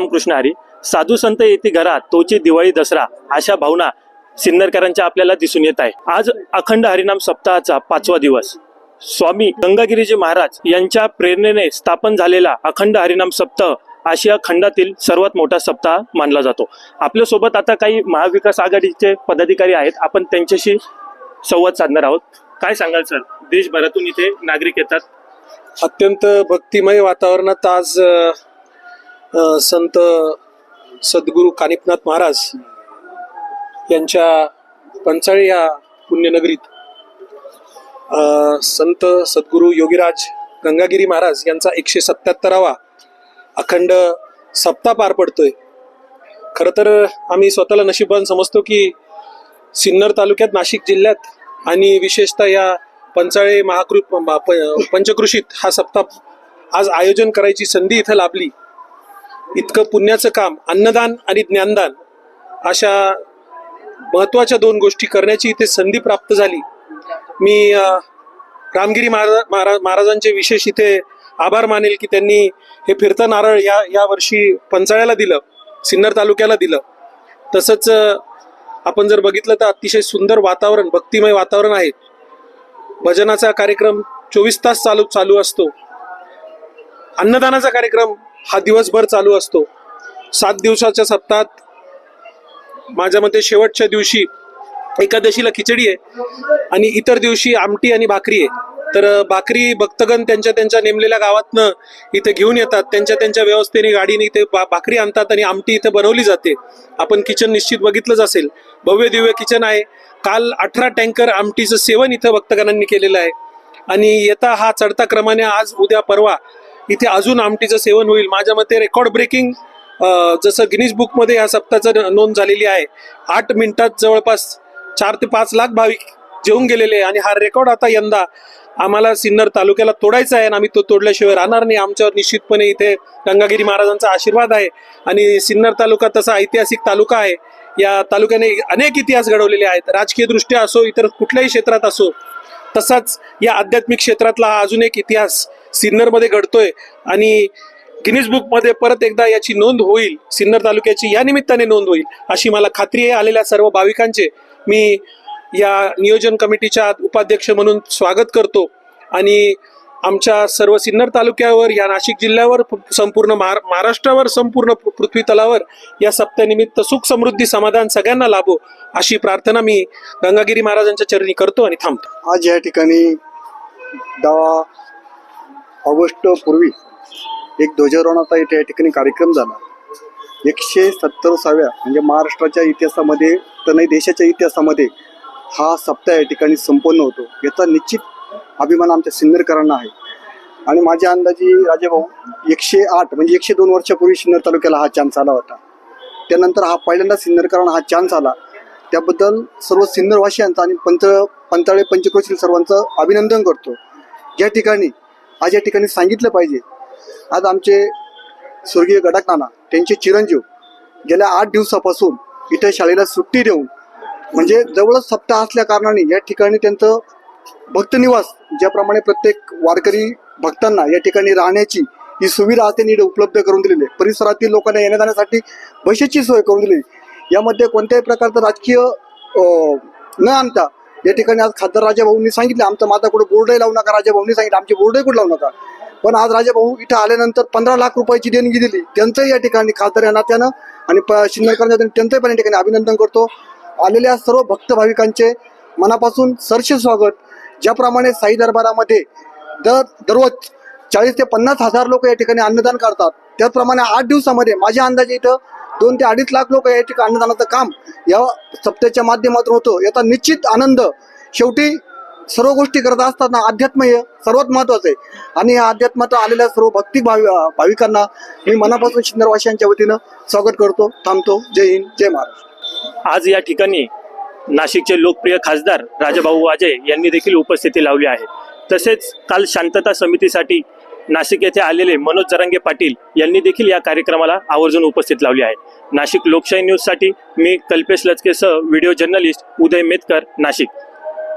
रामकृष्ण हरी साधू संत येते घरात तोची दिवाळी दसरा अशा भावना सिन्नरकरांच्या आपल्याला दिसून येत आहे. आज अखंड हरिनाम सप्ताहाचा पाचवा दिवस. स्वामी गंगागिरीजी महाराज यांच्या प्रेरणेने स्थापन झालेला अखंड हरिनाम सप्ताह आशिया खंडातील सर्वात मोठा सप्ताह मानला जातो. आपल्यासोबत आता काही महाविकास आघाडीचे पदाधिकारी आहेत. आपण त्यांच्याशी संवाद साधणार आहोत. काय सांगाल सर? देशभरातून इथे नागरिक येतात. अत्यंत भक्तिमय वातावरणात आज संत सद्गुरू कानिपनाथ महाराज यांच्या पंचाळी या पुण्यनगरीत संत सद्गुरू योगीराज गंगागिरी महाराज यांचा एकशे सत्याहत्तरावा अखंड सप्ताह पार पडतोय. खरं तर आम्ही स्वतःला नशीबवान समजतो की सिन्नर तालुक्यात नाशिक जिल्ह्यात आणि विशेषतः या पंचाळे महाकृ पंचकृषीत हा सप्ताह आज आयोजन करायची संधी इथं लाभली. इतकं पुण्याचं काम अन्नदान आणि ज्ञानदान अशा महत्त्वाच्या दोन गोष्टी करण्याची इथे संधी प्राप्त झाली. मी रामगिरी महाराज महाराज महाराजांचे विशेष इथे आभार मानेल की त्यांनी हे फिरतं नारळ या या वर्षी पंचाळ्याला दिलं सिन्नर तालुक्याला दिलं. तसंच आपण जर बघितलं तर अतिशय सुंदर वातावरण भक्तिमय वातावरण आहे. भजनाचा कार्यक्रम चोवीस तास चालू चालू असतो. अन्नदानाचा कार्यक्रम हा दिवसभर चालू असतो. सात दिवसाच्या सप्ताहात माझ्या मते शेवटच्या दिवशी एकादशीला खिचडी आहे आणि इतर दिवशी आमटी आणि भाकरी आहे. तर भाकरी भक्तगण त्यांच्या त्यांच्या नेमलेल्या गावातनं इथे घेऊन येतात. त्यांच्या त्यांच्या व्यवस्थेने गाडीने इथे भाकरी आणतात आणि आमटी इथे बनवली जाते. आपण किचन निश्चित बघितलंच असेल. भव्य दिव्य किचन आहे. काल अठरा टँकर आमटीचं सेवन इथं भक्तगणांनी केलेलं आहे. आणि येता हा चढता क्रमाने आज उद्या परवा इथे अजून आमटीचं सेवन होईल. माझ्या मते रेकॉर्ड ब्रेकिंग जसं गिनीज बुकमध्ये या सप्ताहाचं नोंद झालेली आहे. आठ मिनिटात जवळपास चार ते पाच लाख भाविक जेवून गेलेले आहे आणि हा रेकॉर्ड आता यंदा आम्हाला सिन्नर तालुक्याला तोडायचा आहे आणि आम्ही तो तोडल्याशिवाय राहणार नाही. आमच्यावर निश्चितपणे इथे गंगागिरी महाराजांचा आशीर्वाद आहे आणि सिन्नर तालुका तसा ऐतिहासिक तालुका आहे. या तालुक्याने अनेक इतिहास घडवलेले आहेत. राजकीय दृष्ट्या असो इतर कुठल्याही क्षेत्रात असो तसाच या आध्यात्मिक क्षेत्रातला हा अजून एक इतिहास सिन्नरमध्ये घडतोय. आणि गिनीज बुकमध्ये परत एकदा याची नोंद होईल. सिन्नर तालुक्याची या निमित्ताने नोंद होईल अशी मला खात्री आहे. आलेल्या सर्व भाविकांचे मी या नियोजन कमिटीच्या उपाध्यक्ष म्हणून स्वागत करतो. आणि आमच्या सर्व सिन्नर तालुक्यावर या नाशिक जिल्ह्यावर संपूर्ण महार महाराष्ट्रावर संपूर्ण पृथ्वी तलावर या सप्त्यानिमित्त सुख समृद्धी समाधान सगळ्यांना लाभो अशी प्रार्थना मी गंगागिरी महाराजांच्या चरणी करतो आणि थांबतो. आज या ठिकाणी डावा ऑगस्ट पूर्वी एक ध्वजारोहणाचा इथे या ठिकाणी कार्यक्रम झाला. एकशे सत्तरसाव्या म्हणजे महाराष्ट्राच्या इतिहासामध्ये तर नाही देशाच्या इतिहासामध्ये हा सप्ताह या ठिकाणी संपन्न होतो. याचा निश्चित अभिमान आमच्या सिन्नरकरांना आहे. आणि माझ्या अंदाजी राजेभाऊ एकशे आठ म्हणजे एकशे दोन वर्षापूर्वी सिन्नर तालुक्याला हा चान्स आला होता. त्यानंतर हा पहिल्यांदा सिन्नरकरांना हा चान्स आला. त्याबद्दल सर्व सिन्नरवासियांचा आणि पंच पंचाळे पंचक्रोशील सर्वांचं अभिनंदन करतो. या ठिकाणी आज या ठिकाणी सांगितलं पाहिजे. आज आमचे स्वर्गीय गडाकनाना त्यांचे चिरंजीव गेल्या आठ दिवसापासून इथे शाळेला सुट्टी देऊन म्हणजे जवळच सप्ताह असल्या कारणाने या ठिकाणी त्यांचं भक्तनिवास ज्याप्रमाणे प्रत्येक वारकरी भक्तांना या ठिकाणी राहण्याची ही सुविधा ते त्यांनी उपलब्ध करून दिलेली आहे. परिसरातील लोकांना येण्या जाण्यासाठी बसेसची सोय करून दिली यामध्ये कोणत्याही प्रकारचं राजकीय न आणता या ठिकाणी आज खासदार राजाभाऊंनी सांगितलं आमचा माझा कुठे बोर्डही लावू नका राजाभाऊंनी सांगितलं आमचे बोर्डही कुठे लावू नका. पण आज राजाभाऊ इथं आल्यानंतर पंधरा लाख रुपयाची देणगी दिली. त्यांचंही या ठिकाणी खासदार या नात्यानं आणि प त्यांचंही पण या ठिकाणी अभिनंदन करतो. आलेल्या सर्व भक्त भाविकांचे मनापासून सरसे स्वागत. ज्याप्रमाणे साई दरबारामध्ये दर दररोज चाळीस ते पन्नास हजार लोक या ठिकाणी अन्नदान करतात. त्याचप्रमाणे आठ दिवसामध्ये माझ्या अंदाजे इथं दोन ते अडीच लाख लोक या ठिकाणी अन्नदानाचं काम या सप्त्याच्या माध्यमातून होतो. याचा निश्चित आनंद शेवटी सर्व गोष्टी करत असताना अध्यात्म हे सर्वात महत्वाचं आहे. आणि या अध्यात्मात आलेल्या सर्व भक्तिक भावी भाविकांना मी मनापासून शिंदरवासियांच्या वतीनं स्वागत करतो थांबतो. जय हिंद जय महाराष्ट्र. आज या ठिकाणी नाशिकचे लोकप्रिय खासदार राजाभाऊ वाजे यांनी देखील उपस्थिती लावली आहे. तसेच काल शांतता समितीसाठी नाशिक येथे आलेले मनोज जरांगे पाटील यांनी देखील या कार्यक्रमाला आवर्जून उपस्थित लावली आहे. नाशिक लोकशाही न्यूजसाठी मी कल्पेश लचकेसह व्हिडिओ जर्नलिस्ट उदय मेतकर नाशिक.